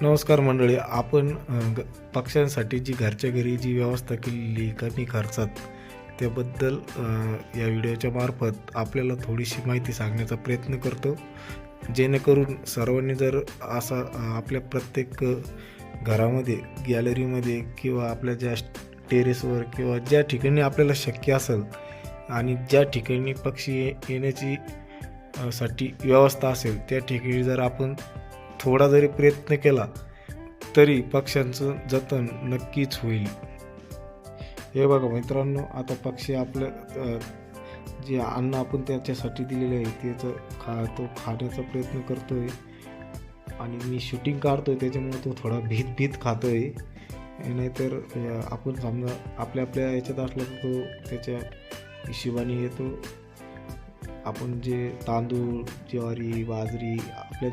नमस्कार मंडळी आपण ग- पक्ष्यांसाठी जी घरच्या घरी जी व्यवस्था केलेली कमी खर्चात त्याबद्दल या व्हिडिओच्या मार्फत आपल्याला थोडीशी माहिती सांगण्याचा प्रयत्न करतो. जेणेकरून सर्वांनी जर असा आपल्या प्रत्येक घरामध्ये गॅलरीमध्ये किंवा आपल्या ज्या टेरेसवर किंवा ज्या ठिकाणी आपल्याला शक्य असेल आणि ज्या ठिकाणी पक्षी येण्याची साठी व्यवस्था असेल त्या ठिकाणी जर आपण थोडा जरी प्रयत्न केला तरी पक्ष्यांचं जतन नक्कीच होईल. हे बघा मित्रांनो आता पक्षी आपलं जे अन्न आपण त्याच्यासाठी दिलेलं आहे त्याचं खा तो खाण्याचा प्रयत्न करतो आहे आणि मी शूटिंग काढतो आहे त्याच्यामुळे तो थोडा भीत भीत खातो आहे नाहीतर आपण समजा आपल्या आपल्या याच्यात असला तर तो त्याच्या हिशोबाने येतो. आपण जे तांदूळ ज्वारी बाजरी आपल्या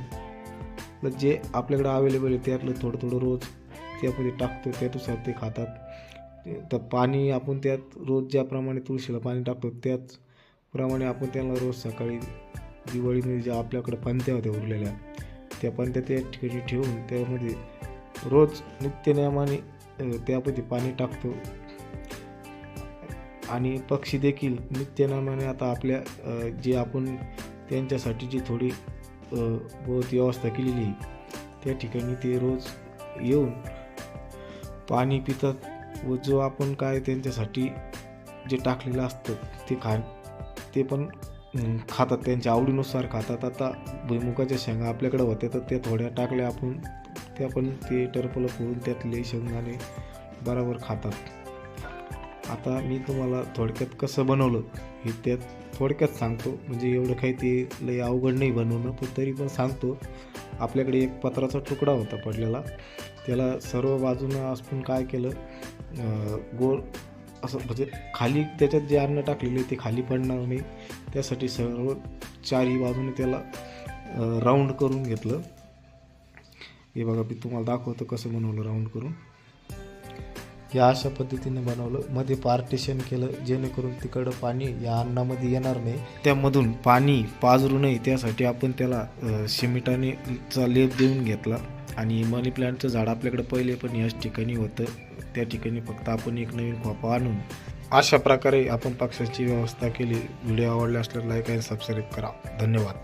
मग जे आपल्याकडं अवेलेबल आहे त्यातलं थोडं थोडं रोज त्यामध्ये टाकतो त्यानुसार ते खातात. तर पाणी आपण त्यात रोज ज्याप्रमाणे तुळशीला पाणी टाकतो त्याचप्रमाणे आपण त्यांना रोज सकाळी दिवाळीमध्ये ज्या आपल्याकडं पंत्या होत्या उरलेल्या त्या पंत्या त्या ठिकाणी ठेवून त्यामध्ये रोज नित्यनियमाने त्यामध्ये पाणी टाकतो. आणि पक्षी देखील नित्यनियमाने आता आपल्या जे आपण त्यांच्यासाठी जी थोडी व बहुत व्यवस्था केलेली आहे. त्या ठिकाणी ते रोज येऊन पाणी पितात व जो आपण काय त्यांच्यासाठी जे टाकलेलं असतं ते खा ते पण खातात. त्यांच्या आवडीनुसार खातात. आता भुईमुगाच्या शेंगा आपल्याकडे होत्या तर त्या थोड्या टाकल्या आपण. त्या पण ते टरपलं फोडून त्यातले शेंगदाणे बरोबर खातात. आता मी तुम्हाला थोडक्यात कसं बनवलं हे त्यात थोडक्यात सांगतो. म्हणजे एवढं काही ते लई अवघड नाही बनवणं पण तरी पण सांगतो. आपल्याकडे एक पत्राचा तुकडा होता पडलेला. त्याला सर्व बाजूनं आपण काय केलं गोल असं म्हणजे खाली त्याच्यात जे अन्न टाकलेले ते खाली पडणार नाही. त्यासाठी सर्व चारही बाजूने त्याला राऊंड करून घेतलं. हे बघा मी तुम्हाला दाखवतो कसं बनवलं राऊंड करून. या अशा पद्धतीने बनवलं. मध्ये पार्टिशन केलं जेणेकरून तिकडं पाणी या अन्नामध्ये येणार नाही. त्यामधून पाणी पाजरू नये त्यासाठी आपण त्याला शिमिटानेचा लेप देऊन घेतला. आणि मनी प्लांटचं झाड आपल्याकडे पहिले पण याच ठिकाणी होतं. त्या ठिकाणी फक्त आपण एक नवीन खोपा आणून अशा प्रकारे आपण पक्षाची व्यवस्था केली. व्हिडिओ आवडला असल्यास लाईक आणि सबस्क्राईब करा. धन्यवाद.